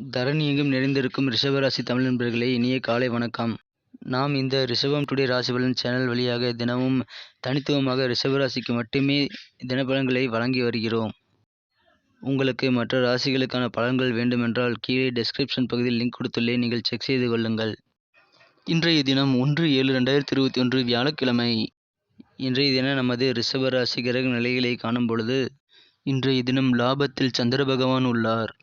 தரணி எங்கும் நிறைந்திருக்கும் ரிஷபராசி தமிழ் நண்பர்களே இனிய காலை வணக்கம். நாம் இந்த ரிஷபம் டுடே ராசி பலன் சேனல் வழியாக தினமும் தனித்துவமாக ரிஷபராசிக்கு மட்டுமே தினபலன்களை வழங்கி வருகிறோம். உங்களுக்கு மற்ற ராசிகளுக்கான பலன்கள் வேண்டுமென்றால் கீழே டெஸ்கிரிப்ஷன் பகுதியில் லிங்க் கொடுத்துள்ளேன் நீங்கள் செக் செய்து கொள்ளுங்கள். இன்றைய தினம் ஒன்று ஏழு ரெண்டாயிரத்தி இருபத்தி ஒன்று வியாழக்கிழமை. இன்றைய தினம் நமது ரிஷபராசி கிரக நிலைகளை காணும் பொழுது இன்றைய தினம் லாபத்தில் சந்திர பகவான் உள்ளார்.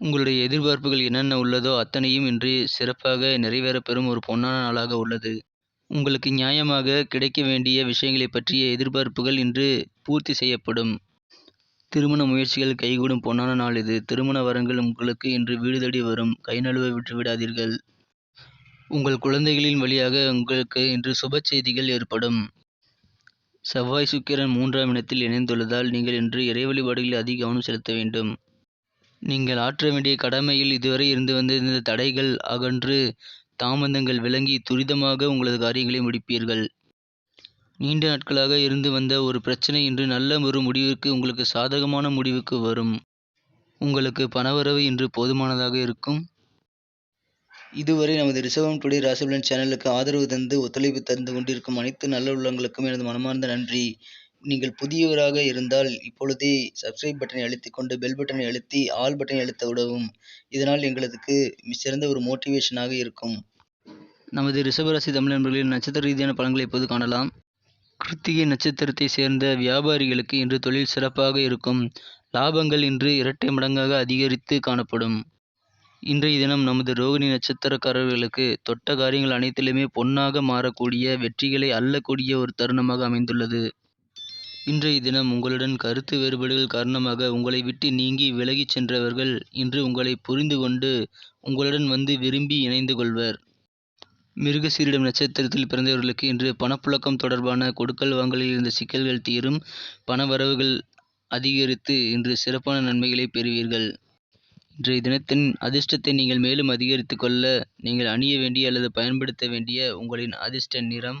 உங்களுடைய எதிர்பார்ப்புகள் என்னென்ன உள்ளதோ அத்தனையும் இன்று சிறப்பாக நிறைவேறப்பெறும் ஒரு பொன்னான நாளாக உள்ளது. உங்களுக்கு நியாயமாக கிடைக்க வேண்டிய விஷயங்களை பற்றிய எதிர்பார்ப்புகள் இன்று பூர்த்தி செய்யப்படும். திருமண முயற்சிகள் கைகூடும் பொன்னான நாள் இது. திருமண வரங்கள் உங்களுக்கு இன்று வீடு தேடி வரும். கை நழுவ விட்டு விடாதீர்கள். உங்கள் குழந்தைகளின் வழியாக உங்களுக்கு இன்று சுப செய்திகள் ஏற்படும். செவ்வாய் சுக்கிரன் மூன்றாம் இடத்தில் இணைந்துள்ளதால் நீங்கள் இன்று இறை வழிபாடுகளில் அதிக கவனம் செலுத்த வேண்டும். நீங்கள் ஆற்ற வேண்டிய கடமையில் இதுவரை இருந்து வந்திருந்த தடைகள் அகன்று தாமதங்கள் விலகி துரிதமாக உங்களது காரியங்களை முடிப்பீர்கள். நீண்ட நாட்களாக இருந்து வந்த ஒரு பிரச்சனை இன்று நல்ல ஒரு முடிவுக்கு உங்களுக்கு சாதகமான முடிவுக்கு வரும். உங்களுக்கு பணவரவு இன்று போதுமானதாக இருக்கும். இதுவரை நமது ரிசர்வம் டுடே ராசிபலன் சேனலுக்கு ஆதரவு தந்து ஒத்துழைப்பு தந்து கொண்டிருக்கும் அனைத்து நல்ல உள்ளங்களுக்கும் எனது மனமார்ந்த நன்றி. நீங்கள் புதியவராக இருந்தால் இப்பொழுதே சப்ஸ்கிரைப் பட்டனை அழுத்திக் கொண்டு பெல் பட்டனை அழுத்தி ஆல் பட்டனை அழுத்த உதவும். இதனால் எங்களுக்கு சிறந்த ஒரு மோட்டிவேஷனாக இருக்கும். நமது ரிஷபராசி தமிழ் நண்பர்களின் நட்சத்திர ரீதியான பலன்களை இப்போது காணலாம். கிருத்திகை நட்சத்திரத்தை சேர்ந்த வியாபாரிகளுக்கு இன்று தொழில் சிறப்பாக இருக்கும். லாபங்கள் இன்று இரட்டை மடங்காக அதிகரித்து காணப்படும். இன்றைய தினம் நமது ரோகிணி நட்சத்திரக்காரர்களுக்கு தொட்ட காரியங்கள் அனைத்திலுமே பொன்னாக மாறக்கூடிய வெற்றிகளை அள்ளக்கூடிய ஒரு தருணமாக அமைந்துள்ளது. இன்றைய தினம் உங்களுடன் கருத்து வேறுபாடுகள் காரணமாக உங்களை விட்டு நீங்கி விலகிச் சென்றவர்கள் இன்று உங்களை புரிந்து கொண்டு உங்களுடன் வந்து விரும்பி இணைந்து கொள்வர். மிருகசீரிடம் நட்சத்திரத்தில் பிறந்தவர்களுக்கு இன்று பணப்புழக்கம் தொடர்பான கொடுக்கல் வாங்கலில் இருந்த சிக்கல்கள் தீரும். பண வரவுகள் அதிகரித்து இன்று சிறப்பான நன்மைகளை பெறுவீர்கள். இன்றைய தினத்தின் அதிர்ஷ்டத்தை நீங்கள் மேலும் அதிகரித்து கொள்ள நீங்கள் அணிய வேண்டிய அல்லது பயன்படுத்த வேண்டிய உங்களின் அதிர்ஷ்ட நிறம்